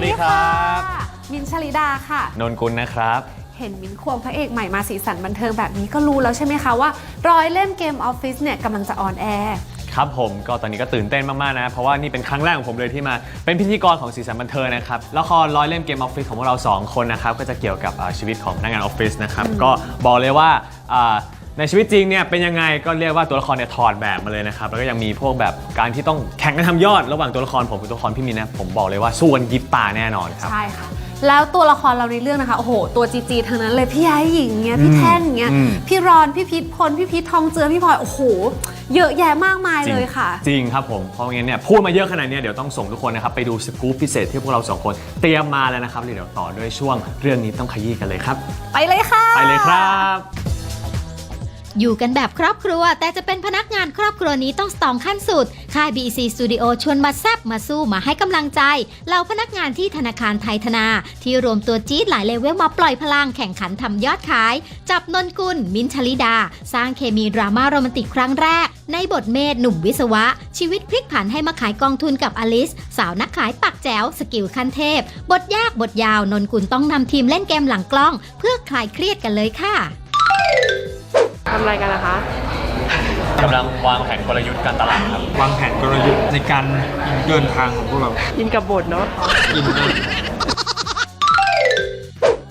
วัสดีครับะมินท์ชลิดาค่ะ นนกุลนะครับ เห็นมินท์ควงพระเอกใหม่มาสีสันบันเทิงแบบนี้ก็รู้แล้วใช่ไหมคะว่า ร้อยเล่มเกมออฟฟิศเนี่ยกำลังจะออนแอร์ครับผมก็ตอนนี้ก็ตื่นเต้นมาก ๆ นะ เพราะว่านี่เป็นครั้งแรกของผมเลยที่มาเป็นพิธีกรของสีสันบันเทิงนะครับละครร้อยเล่มเกมออฟฟิศของพวกเรา 2 คนนะครับ ก็จะเกี่ยวกับอ่าชีวิตของพนักงานออฟฟิศนะครับ ก็บอกเลยว่าอ่า ในชีวิตจริงเนี่ยเป็นยังไงก็เรียกว่าตัวละครเนี่ยถอดแบบมาเลยนะครับแล้วก็ยังมีพวกแบบการที่ต้องแข่งกันทำยอด ระหว่างตัวละครผมกับตัวละครพี่มินนะผมบอกเลยว่าสู้กันยิบตาแน่นอนครับ ใช่ค่ะ แล้วตัวละครเราในเรื่องนะคะ โอ้โห ตัวจีจีทั้งนั้นเลย พี่ย้ายหญิงเงี้ย พี่แท่งเงี้ย อืม พี่รอน พี่พิษพล พี่พิษทองเจือ พี่พลอย โอ้โห เยอะแยะมากมายเลยค่ะ จริงครับผมเพราะงั้นเนี่ยพูดมาเยอะขนาดเนี้ยเดี๋ยวต้องส่งทุกคนนะครับไปดูสกู๊ปพิเศษที่พวกเราสองคนเตรียมมาแล้วนะครับเดี๋ยวต่อด้วยช่วงเรื่องนี้ต้องขยี้กันเลยครับ ไปเลยค่ะ ไปเลยครับ อยู่กันแบบครอบครัว แต่จะเป็นพนักงานครอบครัวนี้ต้องสตองขั้นสุด ค่าย BC Studio ชวนมาแซบมาสู้มาให้กำลังใจเหล่าพนักงานที่ธนาคารไทยธนา ที่รวมตัวจี๊ดหลายเลเวลมาปล่อยพลังแข่งขันทำยอดขาย จับนนกุล มินชลิดา สร้างเคมีดราม่าโรแมนติกครั้งแรก ในบทเมธหนุ่มวิศวะ ชีวิตพลิกผันให้มาขายกองทุนกับอลิส สาวนักขายปักแจ๋วสกิลขั้นเทพ บทยากบทยาวนนกุลต้องนำทีมเล่นเกมหลังกล้อง เพื่อคลายเครียดกันเลยค่ะ ทำอะไรกันนะคะกำลังวางแผนกลยุทธ์การตลาดครับ วางแผนกลยุทธ์ในการเดินทางของพวกเรา กินกับบทเนาะอินเนอร์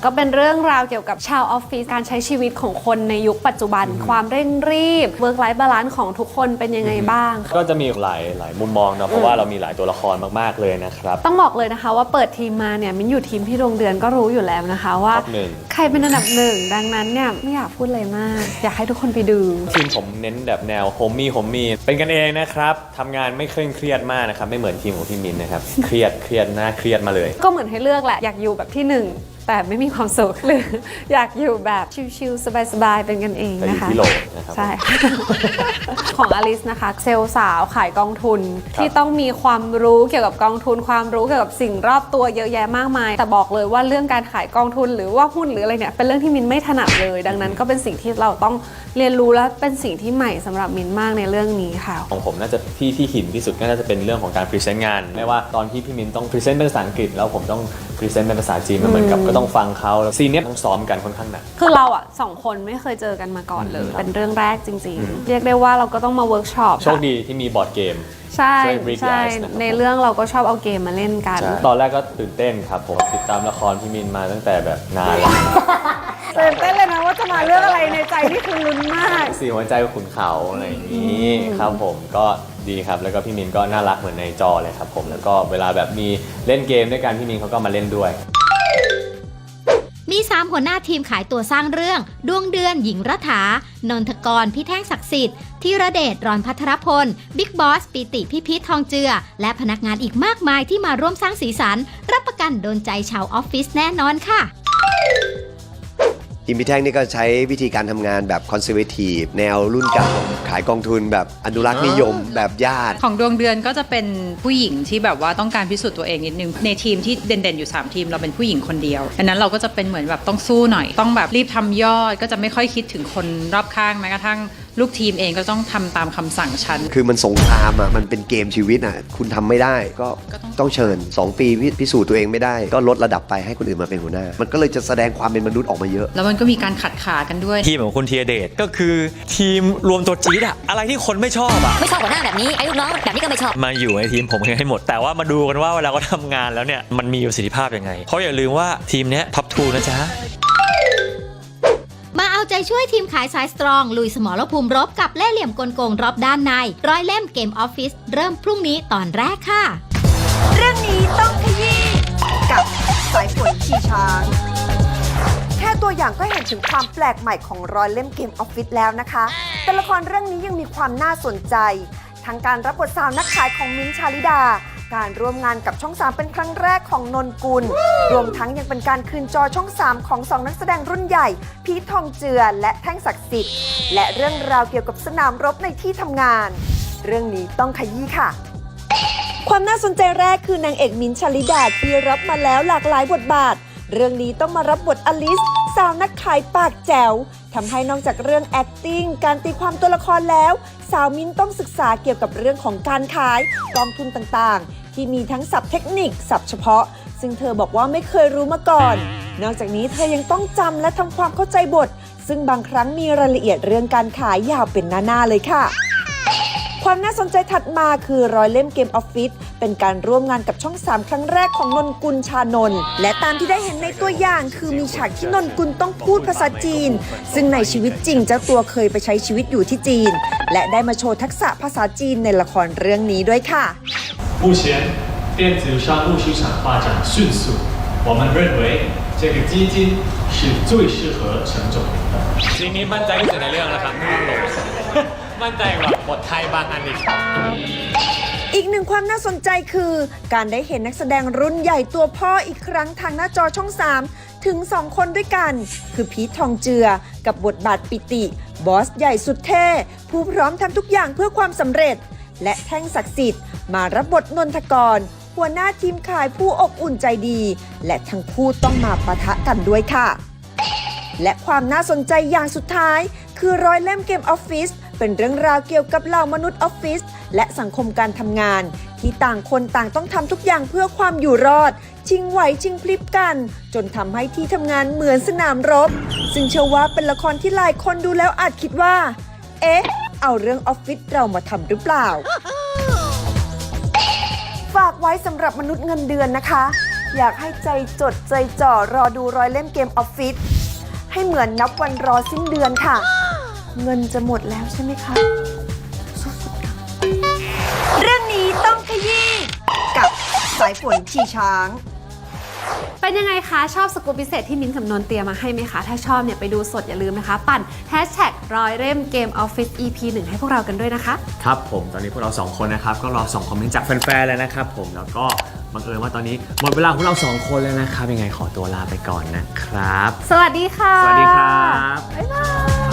ก็เป็นเรื่องราวเกี่ยวกับชาวออฟฟิศการใช้ชีวิตของคนในยุคปัจจุบัน ความเร่งรีบเวิร์กไลฟ์บาลานซ์ของทุกคนเป็นยังไงบ้างก็จะมีหลายหลายมุมมองเนาะเพราะว่าเรามีหลายตัวละครมากๆเลยนะครับ ต้องบอกเลยนะคะว่าเปิดทีมมาเนี่ยมินอยู่ทีมพี่โรงเดือนก็รู้อยู่แล้วนะคะว่าท็อปหนึ่ง ใครเป็นอันดับหนึ่งดังนั้นเนี่ยไม่อยากพูดอะไรมาก อยากให้ทุกคนไปดู ทีมผมเน้นแบบแนวโฮมมี่โฮมมี่เป็นกันเองนะครับทำงานไม่เคร่งเครียดมากนะครับ ไม่เหมือนทีมของพี่มินนะครับ เครียดเครียดน่าเครียดมาเลย ก็เหมือนให้เลือกแหละ อยากอยู่แบบที่หนึ่ง แต่ไม่มีความสุขหรืออยากอยู่แบบชิลๆสบายๆเป็นกันเองแต่อยู่นะคะ ที่โหลนะครับ ใช่ ของอลิสนะคะ เซลล์สาวขายกองทุน ครับที่ต้องมีความรู้เกี่ยวกับกองทุนความรู้เกี่ยวกับสิ่งรอบตัวเยอะแยะมากมาย แต่บอกเลยว่าเรื่องการขายกองทุนหรือว่าหุ้นหรืออะไรเนี่ยเป็นเรื่องที่มินไม่ถนัดเลย ดังนั้นก็เป็นสิ่งที่เราต้องเรียนรู้และเป็นสิ่งที่ใหม่สำหรับมินมากในเรื่องนี้ค่ะ ของผมน่าจะที่ที่หินที่สุดก็น่าจะเป็นเรื่องของการพรีเซนต์งาน ไม่ว่าตอนที่พี่มินต้องพรีเซนต์เป็นภาษาอังกฤษแล้วผมต้อง พรีเซนต์เป็นภาษาจีนมันเหมือนกับก็ต้องฟังเขาแล้วซีนเนี้ยต้องซ้อมกันค่อนข้างหนัก คือเราอะสองคนไม่เคยเจอกันมาก่อนเลย เป็นเรื่องแรกจริง ๆ เรียกได้ว่าเราก็ต้องมาเวิร์กช็อปโชคดีที่มีบอร์ดเกมใช่ช่วย break the ใช่ ice นะครับ ในเรื่องเราก็ชอบเอาเกมมาเล่นกัน ตอนแรกก็ตื่นเต้นครับผมติดตามละครพี่มินมาตั้งแต่แบบนานแล้วตื่นเต้นเลยนะว่าจะมาเรื่องอะไรในใจที่คือลุ้นมาก สีหัวใจขุนเขาอะไรอย่างนี้ครับผมก็ ดีครับ แล้วก็พี่มินก็น่ารักเหมือนในจอเลยครับผมแล้วก็เวลาแบบมีเล่นเกมด้วยกันพี่มินเขาก็มาเล่นด้วย มี 3 หัวหน้าทีมขายตัวสร้างเรื่อง ดวงเดือนหญิงรัฐานนทกรพี่แท่งศักดิ์สิทธิ์ธีระเดชรอนพัทรพล บิ๊กบอส ปิติพี่พีททองเจือ และพนักงานอีกมากมายที่มาร่วมสร้างสีสัน รับประกันโดนใจชาวออฟฟิศแน่นอนค่ะ อีมพี่แท่งนี่ก็ใช้วิธีการทำงานแบบคอนเซอร์เวทีฟแนวรุ่นเก่าขายกองทุนแบบอนุรักษ์นิยมแบบญาติ ของดวงเดือนก็จะเป็นผู้หญิงที่แบบว่าต้องการพิสูจน์ตัวเองนิดนึง ในทีมที่เด่นๆอยู่ 3 ทีมเราเป็นผู้หญิงคนเดียวดังนั้นเราก็จะเป็นเหมือนแบบต้องสู้หน่อย ต้องแบบรีบทำยอดก็จะไม่ค่อยคิดถึงคนรอบข้างแม้กระทั่ง ลูกทีมเองก็ต้องทำตามคำสั่งฉัน คือมันสงครามอะมันเป็นเกมชีวิตอะคุณทำไม่ได้ก็ก็ต้อง ต้องเชิญ 2 ปีพิสูจน์ตัวเองไม่ได้ ก็ลดระดับไปให้คนอื่นมาเป็นหัวหน้า มันก็เลยจะแสดงความเป็นมนุษย์ออกมาเยอะ แล้วมันก็มีการขัดขากันด้วย ทีมของคุณเทียเดชก็คือทีมรวมตัวจี๊ดอะอะไรที่คนไม่ชอบอะไม่ชอบหัวหน้าแบบนี้ไอ้ลูกน้องแบบนี้ก็ไม่ชอบ มาอยู่ในทีมผมให้หมด แต่ว่ามาดูกันว่าเวลาเขาทำงานแล้วเนี่ยมันมีประสิทธิภาพยังไง เพราะอย่าลืมว่าทีมเนี้ยท็อปทูนะจ๊ะมาเอาใจ ช่วยทีมขายสายสตรอง ลุยสมรภูมิรบกับเล่เหลี่ยมกลโกงรอบด้านใน ร้อยเล่มเกมออฟฟิศเริ่มพรุ่งนี้ตอนแรกค่ะ เรื่องนี้ต้องขยี้กับสายฝนขี่ช้างแค่ตัวอย่างก็เห็นถึงความแปลกใหม่ของร้อยเล่มเกมออฟฟิศแล้วนะคะแต่ละครเรื่องนี้ยังมีความน่าสนใจ ทั้งการรับบทสาวนักขายของมิ้นท์ชาลิดา การร่วมงานกับช่อง 3 เป็นครั้งแรกของนนกุล รวมทั้งยังเป็นการคืนจอช่อง 3 ของสองนักแสดงรุ่นใหญ่ พีททองเจือและแท่งศักดิ์สิทธิ์ และเรื่องราวเกี่ยวกับสนามรบในที่ทำงาน เรื่องนี้ต้องขยี้ค่ะความน่าสนใจแรกคือนางเอกมิ้นท์ชลิดาที่รับมาแล้วหลากหลายบทบาท เรื่องนี้ต้องมารับบทอลิส สาวนักขายปากแจ๋ว ทำให้นอกจากเรื่อง acting การตีความตัวละครแล้ว สาวมิ้นต้องศึกษาเกี่ยวกับเรื่องของการขายกองทุนต่างๆ ที่มีทั้งศัพท์เทคนิคศัพท์เฉพาะ ซึ่งเธอบอกว่าไม่เคยรู้มาก่อน นอกจากนี้เธอยังต้องจำและทำความเข้าใจบท ซึ่งบางครั้งมีรายละเอียดเรื่องการขายยาวเป็นหน้าๆเลยค่ะ ความน่าสนใจถัดมาคือรอยเล่มเกมออฟฟิศ เป็นการร่วมงานกับช่อง 3 ครั้งแรกของนนกุลชานนท์และตามที่ได้เห็นในตัวอย่างคือมีฉากที่นนกุลต้องพูดภาษาจีน ซึ่งในชีวิตจริงเจ้าตัวเคยไปใช้ชีวิตอยู่ที่จีน และได้มาโชว์ทักษะภาษาจีนในละครเรื่องนี้ด้วยค่ะ 目前电子商务市场发展迅速，我们认为这个基金是最适合陈总您的。 ซีนนี้มั่นใจที่สุดในเรื่องแล้วครับไม่ต้องลง มั่นใจกว่าบทไทยบางอันอีก อีกหนึ่งความน่าสนใจคือ การได้เห็นนักแสดงรุ่นใหญ่ตัวพ่ออีกครั้งทางหน้าจอช่อง 3 ถึง 2 คนด้วยกัน คือพีททองเจือ กับบทบาทปิติ บอสใหญ่สุดเท่ ผู้พร้อมทำทุกอย่างเพื่อความสำเร็จ และแท่งศักดิ์สิทธิ์มารับบทนนทกร หัวหน้าทีมขายผู้อบอุ่นใจดี และทั้งคู่ต้องมาปะทะกันด้วยค่ะ และความน่าสนใจอย่างสุดท้าย คือร้อยเล่มเกมออฟฟิศเป็นเรื่องราวเกี่ยวกับเหล่ามนุษย์ออฟฟิศ และสังคมการทำงาน ที่ต่างคนต่างต้องทำทุกอย่างเพื่อความอยู่รอด ชิงไหวชิงพลิบกัน จนทำให้ที่ทำงานเหมือนสนามรบ ซึ่งเชื่อว่าเป็นละครที่หลายคนดูแล้วอาจคิดว่า เอ๊ะ เอาเรื่องออฟฟิศเรามาทำหรือเปล่า ฝากไว้สำหรับมนุษย์เงินเดือนนะคะ อยากให้ใจจดใจจ่อรอดูรอยเล่มเกมออฟฟิศให้เหมือนนับวันรอสิ้นเดือนค่ะ เงินจะหมดแล้วใช่ไหมคะายฝนขี่ช้าง เป็นยังไงคะ ชอบสกูปพิเศษที่มิ้นท์กับนนท์เตรียมมาให้ไหมคะ ถ้าชอบเนี่ยไปดูสดอย่าลืมนะคะ ปั่นแฮชแท็กร้อยเล่มเกมออฟฟิศ EP 1 ให้พวกเรากันด้วยนะคะ ครับผมตอนนี้พวกเราสองคนนะครับ ก็รอส่งคอมเมนต์จากแฟนๆแล้วนะครับผมแล้วก็บังเอิญว่าตอนนี้หมดเวลาของเราสองคนแล้วนะครับ ยังไงขอตัวลาไปก่อนนะครับ สวัสดีค่ะ สวัสดีครับ บ๊ายบาย